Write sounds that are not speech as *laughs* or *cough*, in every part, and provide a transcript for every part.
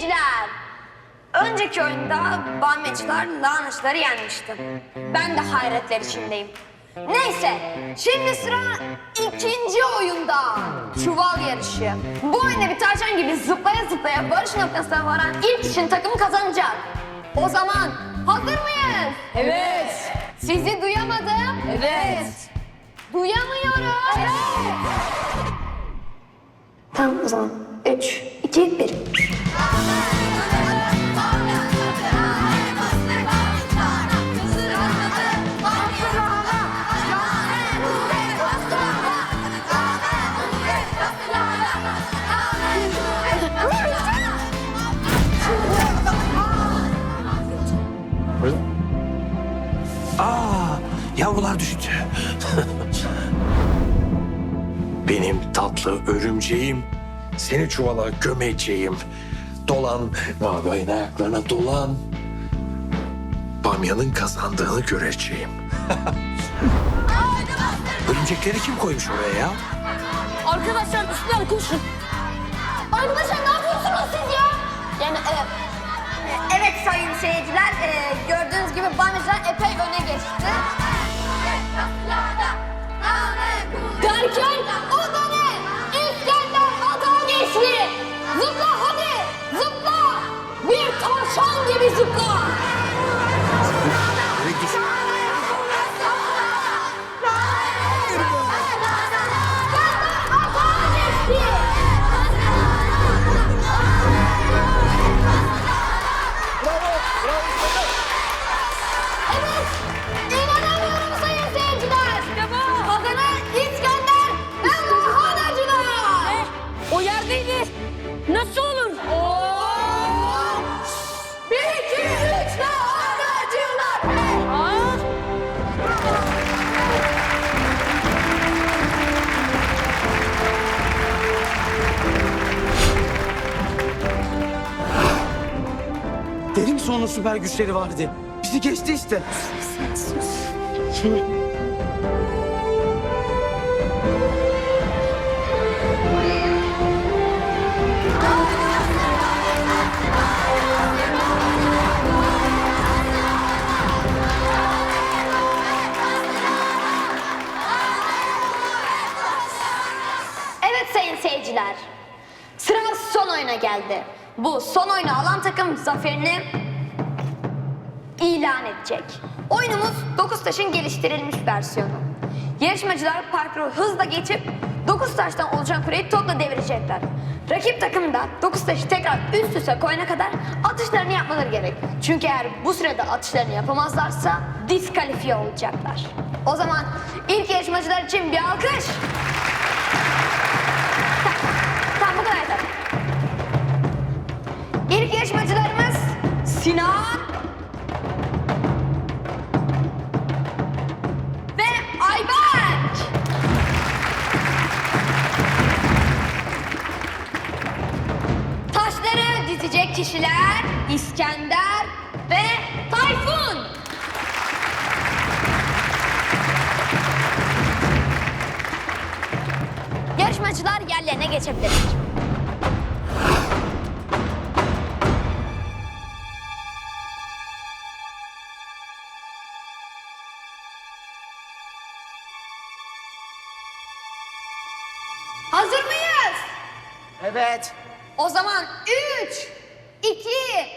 seyirciler. Önceki oyunda Bamyacılar Lanışları yenmişti. Ben de hayretler içindeyim. Neyse, şimdi sıra ikinci oyunda. Çuval yarışı. Bu oyunda bir tavşan gibi zıplaya zıplaya barış noktasına varan ilk kişinin takımı kazanacak. O zaman hazır mıyız? Evet. Sizi duyamadım. Evet. Duyamıyorum. Tamam o zaman. Yavrular düştü. *laughs* Benim tatlı örümceğim. Seni çuvala gömeceğim. Dolan, mavi ayaklarına dolan. Bamyanın kazandığını göreceğim. *laughs* Örümcekleri kim koymuş oraya ya? Arkadaşlar üstüne koşun. Arkadaşlar ne yapıyorsunuz siz ya? Yani e, e, evet sayın seyirciler e, gördüğünüz gibi Bamyacılar epey öne geçti. Tavşan gibi zıpla. Onun süper güçleri var diye. Bizi geçti işte. Evet sayın seyirciler. Sıra son oyuna geldi. Bu son oyunu alan takım zaferini ilan edecek. Oyunumuz 9 taşın geliştirilmiş versiyonu. Yarışmacılar parkuru hızla geçip 9 taştan oluşan kuleyi topla devirecekler. Rakip takım da 9 taşı tekrar üst üste koyana kadar atışlarını yapmaları gerek. Çünkü eğer bu sürede atışlarını yapamazlarsa diskalifiye olacaklar. O zaman ilk yarışmacılar için bir alkış. Tamam bu kadar yeter. İlk yarışmacılarımız Sinan Dizecek kişiler İskender ve Tayfun. Yarışmacılar yerlerine geçebilir. Hazır mıyız? Evet. O zaman üç, iki,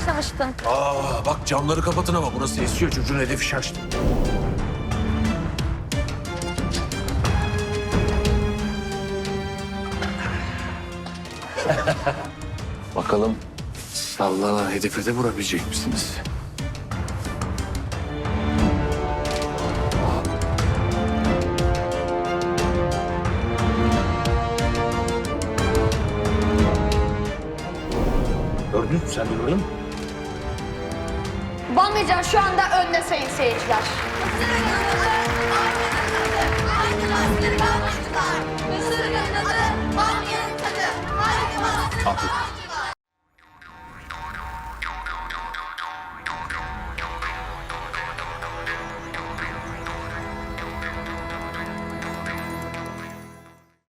başlamıştın. Aa bak camları kapatın ama burası esiyor çocuğun hedefi şaştı. Bakalım sallanan hedefe de vurabilecek misiniz? Balmecan şu anda önde sayın seyirciler. Aferin.